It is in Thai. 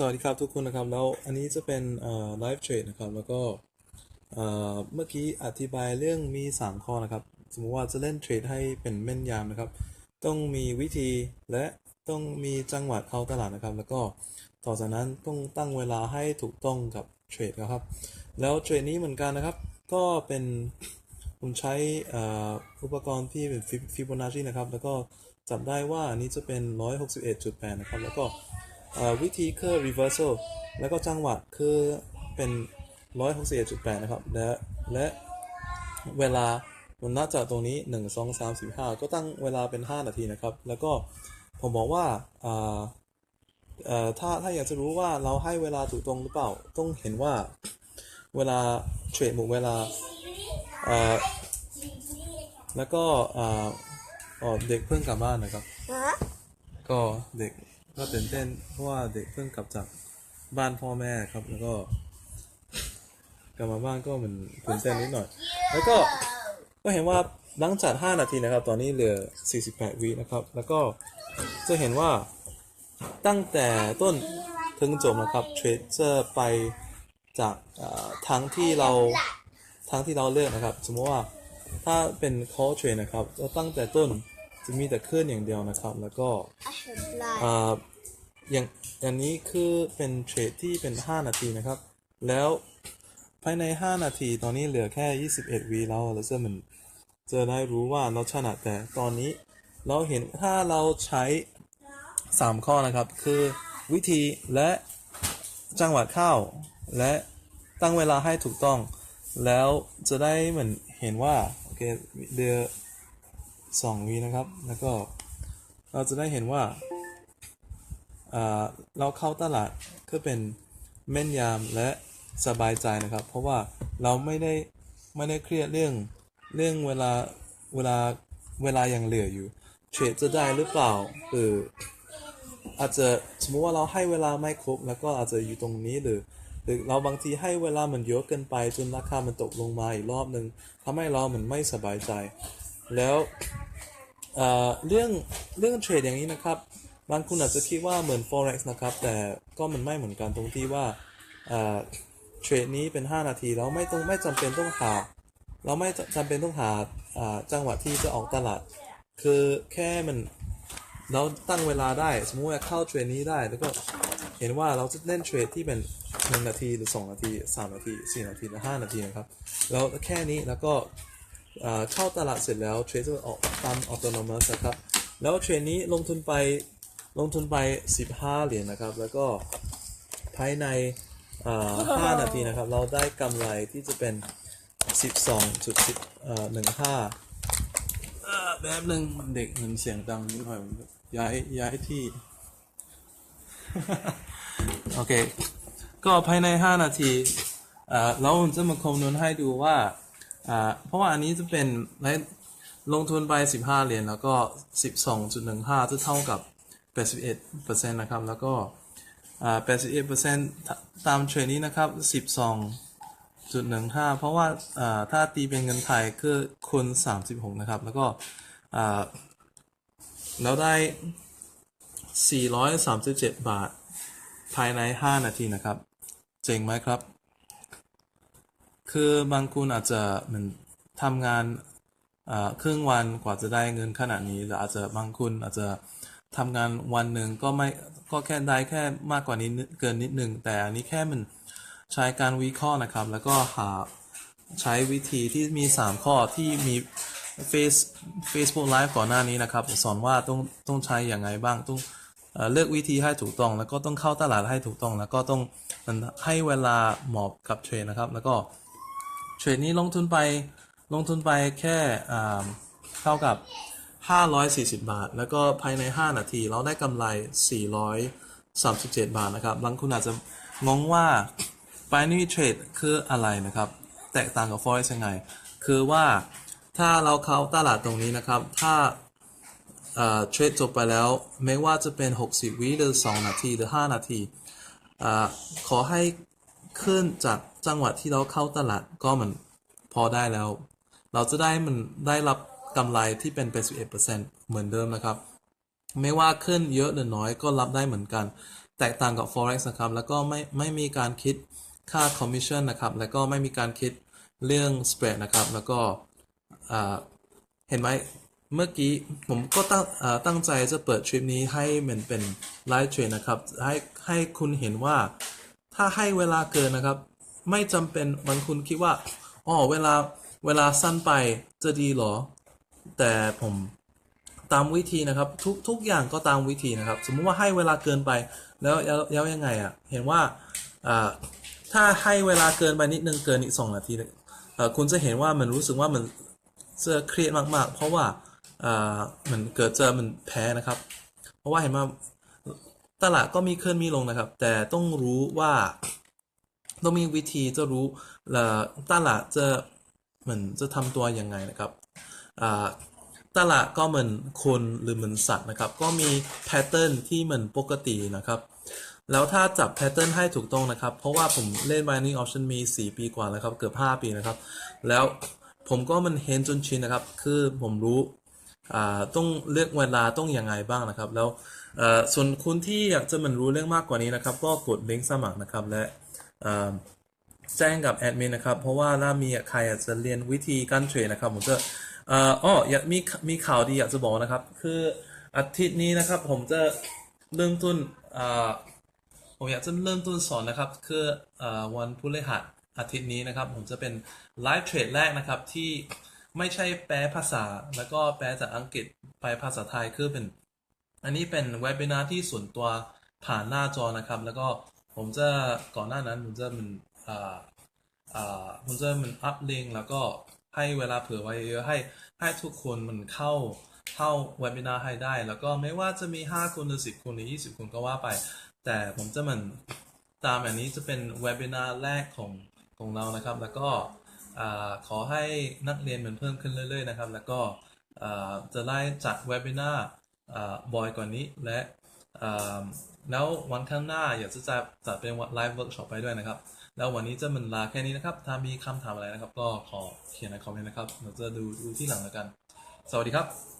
สวัสดีครับทุกคนนะครับแล้วอันนี้จะเป็นไลฟ์เทรดนะครับแล้วก็เมื่อกี้อธิบายเรื่องมี 3 ข้อนะครับ สมมติว่าจะเล่นเทรดให้เป็นแม่นยำนะครับ ต้องมีวิธีและต้องมีจังหวะเข้าตลาดนะครับ แล้วก็ต่อจากนั้นต้องตั้งเวลาให้ถูกต้องกับเทรดนะครับ แล้วเทรดนี้เหมือนกันนะครับ ก็เป็นผมใช้อุปกรณ์ที่เป็นฟิโบนัชชีนะครับ แล้วก็จับได้ว่าอันนี้จะเป็น 161.8 นะครับ แล้วก็ วิธีคือ reversal แล้วก็จังหวะคือเป็น161.8 นะครับ และและเวลามันนับจากตรงนี้ 1 2 3 4 5 ก็ตั้งเวลาเป็น 5 นาทีนะครับ แล้วก็ผมบอกว่าอ่าเอ่อถ้าถ้าอยากจะรู้ว่าเราให้เวลาถูกตรงหรือเปล่า ต้องเห็นว่าเวลาเทรดหมดเวลาเอ่อแล้วก็อ่าอ๋อเด็กเพิ่งกลับบ้านนะครับฮะก็เด็ก ก็ตื่นเต้นเพราะว่าเด็กเพิ่งกลับจากบ้านพ่อแม่ครับ แล้วก็กลับมาบ้านก็เหมือนตื่นเต้นนิดหน่อย แล้วก็ก็เห็นว่าหลังจาก 5 นาทีนะครับ ตอนนี้เหลือ 48 วินะครับ แล้วก็จะเห็นว่าตั้งแต่ต้นถึงจบนะครับเทรดจะไปจากเอ่อทางที่เราทางที่เราเลือกนะครับ สมมติว่าถ้าเป็น call trade นะครับก็ตั้งแต่ต้น จะมีแต่ขึ้นอย่างเดียวนะครับ แล้วก็อาหารปลาอ่าอย่างอย่างนี้คือเป็นเทรดที่เป็น 5 นาทีนะครับ แล้วภายใน 5 นาทีตอนนี้เหลือแค่ 21วีแล้วเราจะมันจะได้รู้ว่าเราชนะแต่ตอนนี้เราเห็นถ้าเราใช้ 3 ข้อนะครับ คือวิธีและจังหวะเข้า และตั้งเวลาให้ถูกต้อง แล้วจะได้เหมือนเห็นว่า โอเคเดือ สองวีนะครับ แล้วก็เราจะได้เห็นว่าเราเข้าตลาดก็เป็นแม่นยำและสบายใจนะครับ เพราะว่าเราไม่ได้ไม่ได้เครียดเรื่องเรื่องเวลาเวลาเวลายังเหลืออยู่เทรดจะได้หรือเปล่าหรืออาจจะสมมติว่าเราให้เวลาไม่ครบ แล้วก็อาจจะอยู่ตรงนี้หรือ หรือเราบางทีให้เวลามันเยอะเกินไปจนราคามันตกลงมาอีกรอบหนึ่งทำให้เราเหมือนไม่สบายใจ แล้วเเรื่องเรื่องเทรดอย่างนี้นะครับบางคนอาจจะคิดว่าเหมือน forex นะครับ แต่ก็มันไม่เหมือนกันตรงที่ว่าเทรดนี้เป็น 5 นาทีเราไม่ต้องไม่จำเป็นต้องหาเราไม่จำเป็นต้องหาจังหวะที่จะออกตลาด คือแค่มันเราตั้งเวลาได้สมมติว่าเข้าเทรดนี้ได้ แล้วก็เห็นว่าเราจะเล่นเทรดที่เป็น 1 นาทีหรือ 2 นาที 3 นาที 4 นาทีหรือ5นาทีนะครับ แล้วแค่นี้แล้วก็ เข้าตลาดเสร็จแล้วเทรดจะออกตามอัตโนมัตินะครับ แล้วเทรดนี้ลงทุนไปลงทุนไป 15 เหรียญนะครับ แล้วก็ภายในอ่า5นาทีนะครับ เราได้กำไรที่จะเป็น 12.10อ่า15อ่าแบบหนึ่งเด็กมันเสียงดังนิดหน่อยผมย้ายย้ายที่ โอเค ก็ภายใน 5 นาทีอ่าเราจะมาคำนวณให้ดูว่า อ่าเพราะว่าอันนี้จะเป็นลงทุนไป 15 เหรียญแล้วก็ 12.15 จะเท่ากับ 81%นะครับ แล้วก็อ่า81%ตามเทรนนี้นะครับ 12.15 เพราะว่าอ่าถ้าตีเป็นเงินไทยคือคูณ36 นะครับ แล้วก็อ่าแล้วได้ 437 บาท ภายใน 5 นาทีนะครับ เจ๋งไหมครับ คือบางคนอาจจะเหมือนทำงานอ่าครึ่งวันกว่าจะได้เงินขนาดนี้หรืออาจจะบางคนอาจจะทำงานวันหนึ่งก็ไม่ก็แค่ได้แค่มากกว่านี้เกินนิดหนึ่งแต่อันนี้แค่มันใช้การวิเคราะห์นะครับ แล้วก็หาใช้วิธีที่มี 3 ข้อที่มี Face Facebook Live ก่อนหน้านี้นะครับ สอนว่าต้องต้องใช้อย่างไรบ้างต้องเอเลือกวิธีให้ถูกต้อง แล้วก็ต้องเข้าตลาดให้ถูกต้อง แล้วก็ต้องมันให้เวลาเหมาะกับเทรดนะครับ แล้วก็ เทรดนี้ลงทุนไปลงทุนไปแค่เท่ากับ 540 บาท แล้วก็ภายใน 5 นาที เราได้กำไร 437 บาทนะครับ บางคนอาจจะงงว่า binary trade คืออะไรนะครับ แตกต่างกับ forex ยังไง คือว่าถ้าเราเข้าตลาดตรงนี้นะครับ ถ้าเทรดจบไปแล้ว ไม่ว่าจะเป็น 60 วิหรือ 2 นาที หรือ 5 นาทีอขอให้ ขึ้นจากจังหวะที่เราเข้าตลาดก็มันพอได้แล้ว เราจะได้มันได้รับกำไรที่เป็น 81%เหมือนเดิมนะครับ ไม่ว่าขึ้นเยอะหรือน้อยก็รับได้เหมือนกัน แตกต่างกับ forex นะครับ แล้วก็ไม่ไม่มีการคิดค่า commission นะครับ แล้วก็ไม่มีการคิดเรื่อง spread นะครับ แล้วก็อ่าเห็นไหมเมื่อกี้ผมก็ตั้งตั้งใจจะเปิดทริปนี้ให้มันเป็นไลฟ์เทรดนะครับ ให้ให้คุณเห็นว่า ถ้าให้เวลาเกินนะครับ ไม่จำเป็นบางคุณคิดว่าอ๋อเวลาเวลาสั้นไปจะดีหรอ แต่ผมตามวิธีนะครับ ทุกทุกอย่างก็ตามวิธีนะครับ สมมุติว่าให้เวลาเกินไปแล้วแล้วลวยังไงอะเห็นว่าถ้าให้เวลาเกินไปนิดนึงเกินอีกสองนาทีคุณจะเห็นว่ามันรู้สึกว่ามันจะเครียดมาก ๆ เพราะว่าอ่ามันเกิดจะมันแพ้นะครับ เพราะว่าเห็นว่า ตลาดก็มีขึ้นมีลงนะครับ แต่ต้องรู้ว่าต้องมีวิธีจะรู้ตลาดจะเหมือนจะทำตัวยังไงนะครับตลาดก็เหมือนคนหรือเหมือนสัตว์นะครับ ก็มีแพทเทิร์นที่เหมือนปกตินะครับแล้วถ้าจับแพทเทิร์นให้ถูกต้องนะครับ เพราะว่าผมเล่น Binding Option มี 4 ปีกว่าแล้วครับ เกือบ 5 ปีนะครับ แล้วผมก็มันเห็นจนชินนะครับ คือผมรู้ ต้องเลือกเวลาต้องยังไงบ้างนะครับ แล้ว ส่วนคุณที่อยากจะเหมันรู้เรื่องมากกว่านี้นะครับ ก็กดลิงก์สมัครนะครับและแจ้งกับแอดมินนะครับ เพราะว่าถ้ามีใครอยากจะเรียนวิธีการเทรดนะครับผมจะอ่ออยากมีมีข่าวดีอยากจะบอกนะครับ คืออาทิตย์นี้นะครับ ผมจะเริ่มต้นผมอยากจะเริ่มต้นสอนนะครับ คืออวันพฤหัสอาทิตย์นี้นะครับ ผมจะเป็นไลฟ์เทรดแรกนะครับที่ไม่ใช่แปลภาษา แล้วก็แปลจากอังกฤษไปภาษาไทยคือเป็น อันนี้เป็นเว็บ i นาที่ส่วนตัวผ่านหน้าจอนะครับ แล้วก็ผมจะก่อนหน้านั้นผมจะมันอ่าอ่าผมจะมันอัพลิงก์แล้วก็ให้เวลาเผื่อไว้เยอะให้ให้ทุกคนมันเข้าเข้าเว็บ i นาให้ได้ แล้วก็ไม่ว่าจะมี 5 คนหรือ10 คนหรือ 20 คนก็ว่าไป แต่ผมจะมันตามอันนี้จะเป็นเว็บ i นาแรกของของเรานะครับ แล้วก็อ่าขอให้นักเรียนมันเพิ่มขึ้นเรื่อย ๆ นะครับ แล้วก็อ่าจะไล่จัดเว็บ i นาอ่า บ่อยกว่านี้และแล้ววันข้างหน้าอยากจะจัดจัดเป็นไลฟ์เวิร์กช็อปไปด้วยนะครับ แล้ววันนี้จะมันลาแค่นี้นะครับ ถ้ามีคำถามอะไรนะครับ ก็ขอเขียนในคอมเมนต์นะครับเราจะดูดูที่หลังแล้วกัน สวัสดีครับ